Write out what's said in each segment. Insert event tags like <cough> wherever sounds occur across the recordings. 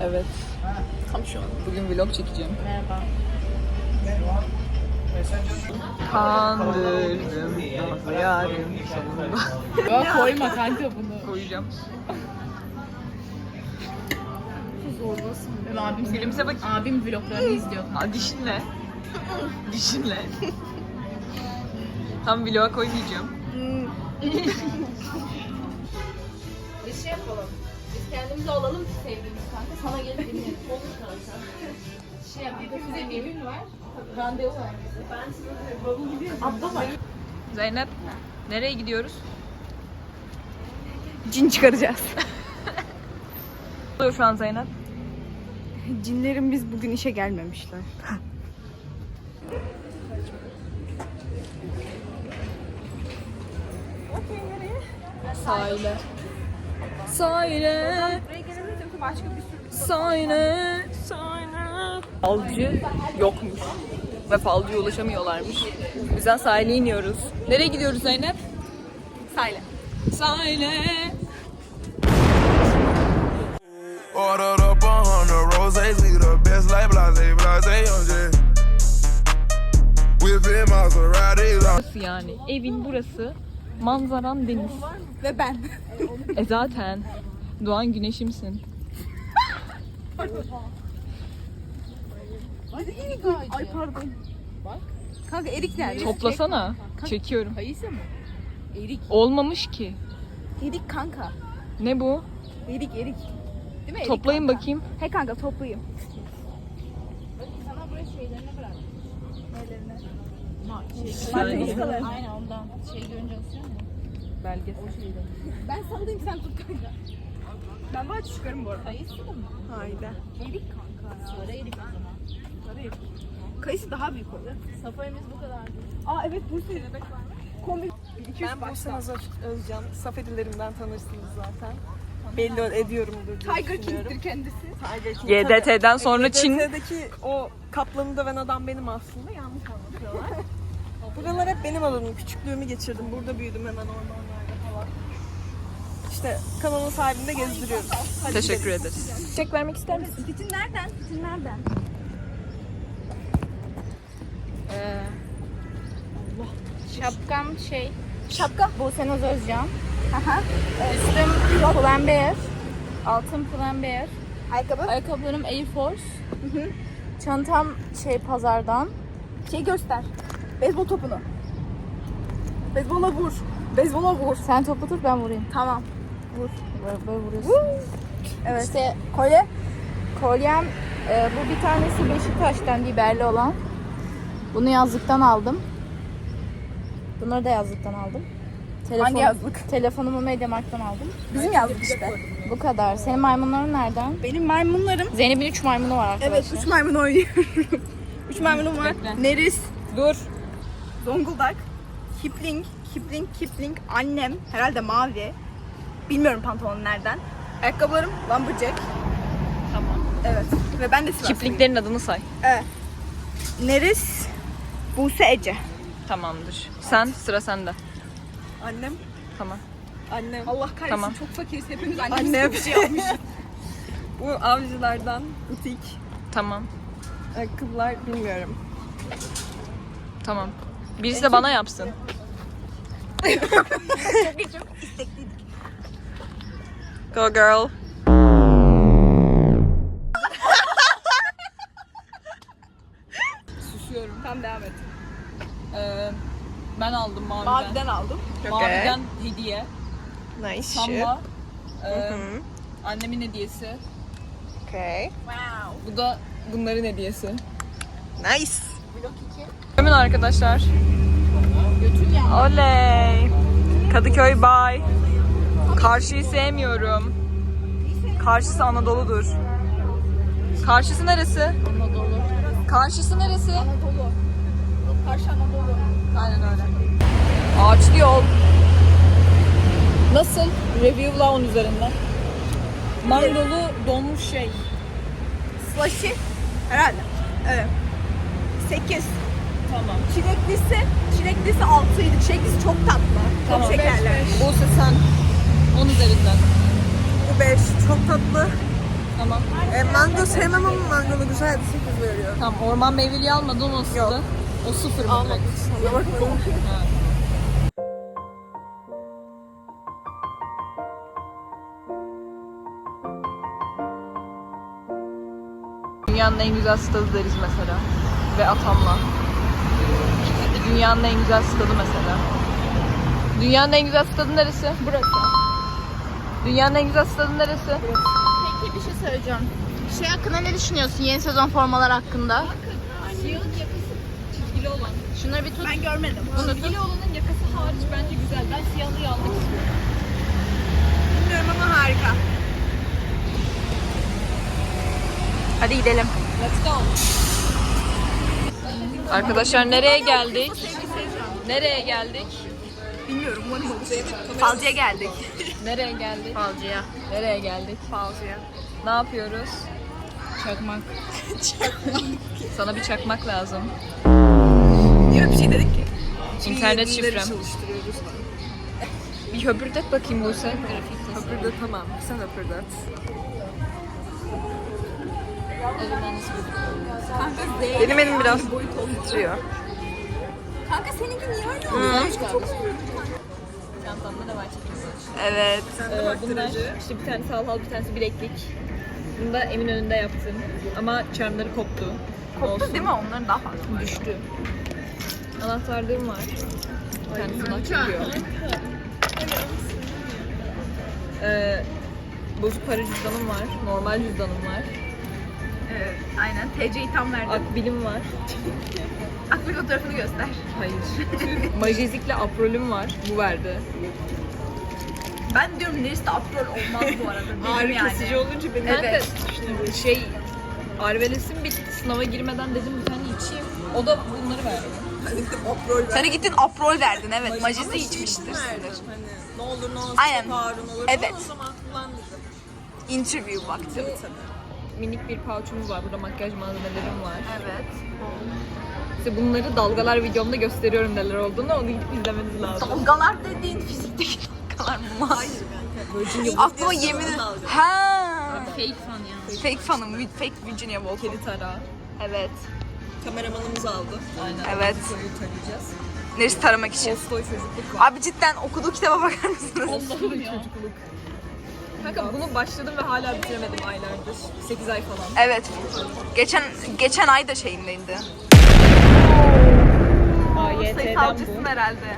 Evet. Tam şu an. Bugün vlog çekeceğim. Merhaba. Kandırdım nazlı yarim sonunda. Ya koyma kanka bunu. Koyacağım. Zorbasın. Benim abim Gülümse bakayım. Abim vloglarını izliyor. Aa, dişinle. Dişinle. Tam vloga koymayacağım. Biz şey yapalım. Biz kendimizi alalım ki sevdiğimiz kanka. Sana gelip dinleyelim. <laughs> Olur kanka. Şey yap. Bize bir gün var. Randevu var. Ben size bavul gibi Abla var. Zeynep, nereye gidiyoruz? Cin çıkaracağız. <laughs> Oluyor şu an Zeynep? Cinlerin biz bugün işe gelmemişler. Sahile. Sahile. Sahile. Sahile. Falcı yokmuş. Ve falcıya ulaşamıyorlarmış. O yüzden sahile iniyoruz. Nereye gidiyoruz Zeynep? Sahile. Sahile. Ordered up a hundred roses, we the best like blase, blase, J. Whipping Maseratis, Burası yani. Evin burası. Manzaran deniz. Ve ben. E zaten. Doğan güneşimsin. Ay pardon. Bak. Kanka erik nerede? Toplasana. Çekiyorum. Kayısı mı? Erik. Olmamış ki. Erik kanka. Ne bu? Erik erik. Değil mi? Erik Toplayın kanka. bakayım. He kanka toplayayım. Sana buraya şeylerini bırak. Nelerine? Şey. Aynen ondan. Şey görünce asıyor mu? Belgesel. Ben sallayayım sen tut kanka. Ben bahçe çıkarım bu arada. Kayısı da mı? Hayda. Erik kanka ya. Sarı erik o zaman. Sarı erik. Kayısı daha büyük olur. Safayımız bu kadar. Aa evet bebek var. Komik. Ben Nazar Özcan. Safedilerimden tanırsınız zaten. Belli ediyorumdur diye Tiger. King'dir kendisi. Tiger King. Tabii. sonra Çin. GDT'deki o kaplanı döven adam benim aslında. Yanlış anlatıyorlar. <laughs> Buralar hep benim alanım. Küçüklüğümü geçirdim. Burada büyüdüm hemen ormanlarda falan. İşte kanalın sahibinde gezdiriyoruz. Hadi Teşekkür gidelim. ederiz. Çiçek vermek ister misin? Fitin nereden? Fitin nereden? Şapkam şey. Şapka. Buse Naz Özcan. Aha. Üstüm Pull&Bear. Altım Pull&Bear. Ayakkabı. Ayakkabılarım Air Force. Çantam şey pazardan. Şey göster. Beyzbol topunu. Beyzbola vur. Beyzbola vur. Sen topu tut ben vurayım. Tamam. Böyle, böyle vuruyorsun. Evet. İşte Kolye. kolyem e, bu bir tanesi Beşiktaş'tan biberli olan. Bunu yazlıktan aldım. Bunları da yazlıktan aldım. Telefon, Hangi yazlık? Telefonumu Mediamarkt'tan aldım. Bizim yazdık işte. Bu kadar. Senin maymunların nereden? Benim maymunlarım. Zeynep'in 3 maymunu var arkadaşlar. Evet, üç maymun oynuyorum. <laughs> üç maymunum var. Bekle. Neris, Dur. Zonguldak, Kipling, Kipling, Kipling, annem, herhalde mavi. Bilmiyorum pantolon nereden. Ayakkabılarım Lumberjack. Tamam. Evet. Ve ben de Sivas. Çiftliklerin adını say. Evet. Neris, Buse Ece. Tamamdır. Sen sıra sende. Annem. Tamam. Annem. Allah kahretsin Tamam. çok fakiriz hepimiz annemiz Annem. bir şey yapmış. <laughs> Bu avcılardan butik. Tamam. Ayakkabılar bilmiyorum. Tamam. Birisi de bana yapsın. <laughs> Go girl. Susuyorum. Tamam devam et. Ee, ben aldım maviden. Maviden aldım. Maviden hediye. Nice. Samba. Ee, annemin hediyesi. Okay. Bu da bunların hediyesi. Nice. Hemen arkadaşlar. Oley. Kadıköy bay. Karşıyı sevmiyorum. Karşısı Anadolu'dur. Karşısı neresi? Anadolu. Karşısı neresi? Anadolu. Karşı Anadolu. Aynen öyle. Ağaçlı yol. Nasıl? Review'la 10 üzerinden. Mangolu donmuş şey. Slushy. Herhalde. Evet. 8. Tamam. Çileklisi, çileklisi 6'ydı. Çileklisi çok tatlı. Tamam. Çok şekerli. Buse sen 10 üzerinden. Bu 5. Çok tatlı. Tamam. E, mango sevmem ama mangolu güzel 8 veriyor. Tamam orman meyveliği almadın o nasıldı? Yok. O sıfır mı direkt? <laughs> Dünyanın en güzel stadı deriz mesela. Ve atamla. Dünyanın en güzel stadı mesela. Dünyanın en güzel stadı neresi? Burası. Dünyanın en güzel stadı neresi? Peki bir şey söyleyeceğim. Şey hakkında ne düşünüyorsun? Yeni sezon formalar hakkında. Yakası çizgili olan. Şunları bir tut. Ben görmedim. Çizgili olanın yakası hariç bence güzel. Ben siyahlıyı almak istiyorum. Bilmiyorum ama harika. Hadi gidelim. Let's go. Arkadaşlar nereye geldik? Nereye geldik? Bilmiyorum umarım olur. Falcıya geldik. <laughs> Nereye geldik? Falcıya. Nereye geldik? Falcıya. Ne yapıyoruz? Çakmak. <laughs> Sana bir çakmak lazım. Niye öyle bir şey dedik ki? İnternet şifrem. çalıştırıyoruz. Bir höpürdet bakayım Buse. Höpürdet tamam. Sen höpürdet. Benim elim biraz titriyor. Kanka seninki niye öyle oluyor? Çantamda ne var çekimde? Evet. Ee, bunlar işte bir tanesi halhal bir tanesi bileklik. Bunu da Eminönü'nde yaptım. Ama çarmları koptu. Koptu Değil mi? Onların daha fazla. Düştü. Anahtarlığım var. Bir tanesini açılıyor. Ee, bozuk para cüzdanım var. Normal cüzdanım var. Evet. Aynen. TC'yi tam verdim. Akbilim var. <laughs> Akbil fotoğrafını göster. Hayır. Majezikle aprolüm var. Bu verdi. Ben diyorum neresi aprol olmaz bu arada. Dedim yani. olunca benim. Evet. Kanka şey Arvelesim bitti. Sınava girmeden dedim bir tane içeyim. O da bunları verdi. Sen de gittin aprol verdin evet. Majesi içmiştir. Hani ne olur ne olmaz Aynen. Harun olur. Evet. O zaman kullan dedim. Interview baktım. Minik bir pouch'umuz var. Burada makyaj malzemelerim var. Evet. İşte bunları dalgalar videomda gösteriyorum neler olduğunu. Onu gidip izlemeniz lazım. Dalgalar dediğin fizikteki dalgalar mı? Hayır Aklıma yemin Ha. Fake fan ya. Fake fanım. Fake Virginia Woolf. Kedi tarağı. Evet. Kameramanımız aldı. Aynen. Evet. Tarayacağız. Neresi taramak için? Tolstoy çocukluk var. Abi cidden okuduğu kitaba bakar mısınız? Allah'ım çocukluk. Kanka bunu başladım ve hala bitiremedim aylardır. 8 ay falan. Evet. Geçen geçen ay da şeyindeydi. AYT'den bu. herhalde.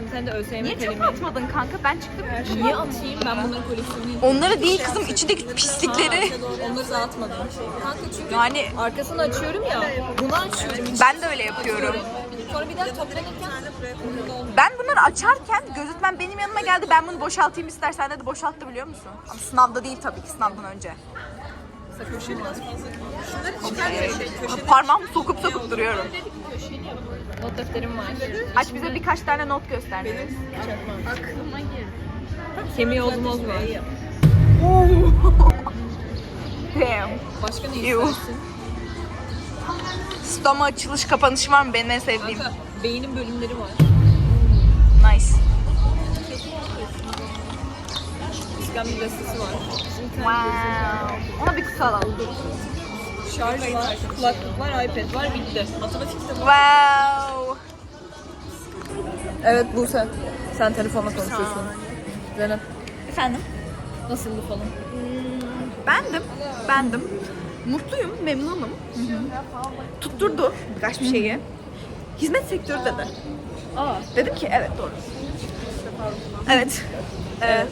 Bir tane de ÖSYM Niye çöpe atmadın kanka? Ben çıktım. Niye atayım? Ben bunların koleksiyonunu Onları değil kızım içindeki pislikleri. Onları dağıtmadım. Kanka çünkü Yani arkasını açıyorum ya. Bunu açıyorum. ben de öyle yapıyorum. Sonra bir daha toplanırken Ben bunları açarken gözetmen benim yanıma geldi. Ben bunu boşaltayım istersen dedi. Boşalttı biliyor musun? Ama sınavda değil tabii ki sınavdan önce. Parmağımı sokup sokup duruyorum. Not defterim var. Aç bize birkaç tane not göster. Kemiği ozmoz var. <laughs> Damn. Başka ne Ew. istersin? Stoma açılış kapanışı var mı benim en sevdiğim? Kanka beynin bölümleri var. Nice. İskambil destesi var. Wow. Ona bir kutu alalım. Şarj var, kulaklık var, iPad var, bitti. Matematikte Wow. Evet Buse, sen telefonla konuşuyorsun. Zeynep, Efendim? nasıldı falan? Bendim. Bendim. Mutluyum, memnunum. Tutturdu birkaç bir şeyi. Hizmet sektörü dedi. Aa, Dedim ki evet doğru. Evet. Evet.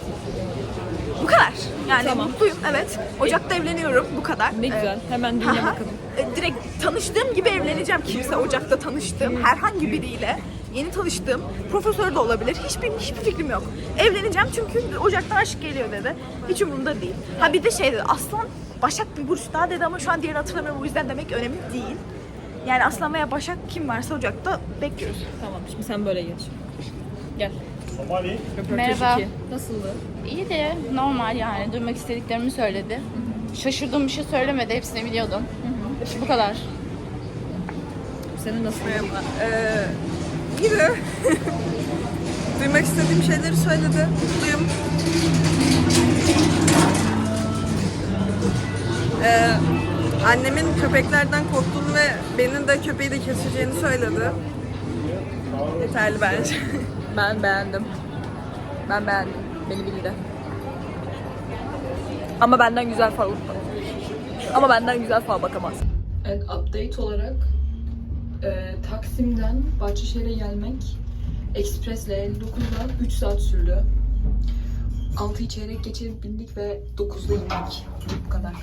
Bu kadar. Yani Tamam. mutluyum evet. Ocakta evleniyorum bu kadar. ne güzel. Hemen dinle Aha. bakalım. E, Direkt tanıştığım gibi evleneceğim kimse Ocak'ta tanıştığım herhangi biriyle. Yeni tanıştığım profesör de olabilir. Hiçbir hiçbir fikrim yok. Evleneceğim çünkü Ocak'ta aşk geliyor dedi. Hiç umurumda değil. Ha bir de şey dedi. Aslan Başak bir burç daha dedi ama şu an diğerini hatırlamıyorum. O yüzden demek önemli değil. Yani Aslan veya Başak kim varsa Ocak'ta bekliyoruz. Tamam, şimdi sen böyle geç. Gel. Röportaj Merhaba. Nasıldı? İyi de normal yani. Duymak istediklerimi söyledi. Şaşırdığım bir şey söylemedi. Hepsini biliyordum. Bu kadar. Senin nasıl? Ee, gibi. <laughs> Duymak istediğim şeyleri söyledi. Mutluyum. Ee, annemin köpeklerden korktuğunu ve benim de köpeği de keseceğini söyledi. Yeterli bence. <laughs> Ben beğendim. Ben beğendim. Beni bildi. Ama benden güzel fal Ama benden güzel fal bakamaz. Evet, update olarak e, Taksim'den Bahçeşehir'e gelmek Express'le 59'dan 3 saat sürdü. 6'yı çeyrek geçe bindik ve 9'da indik. Bu kadar.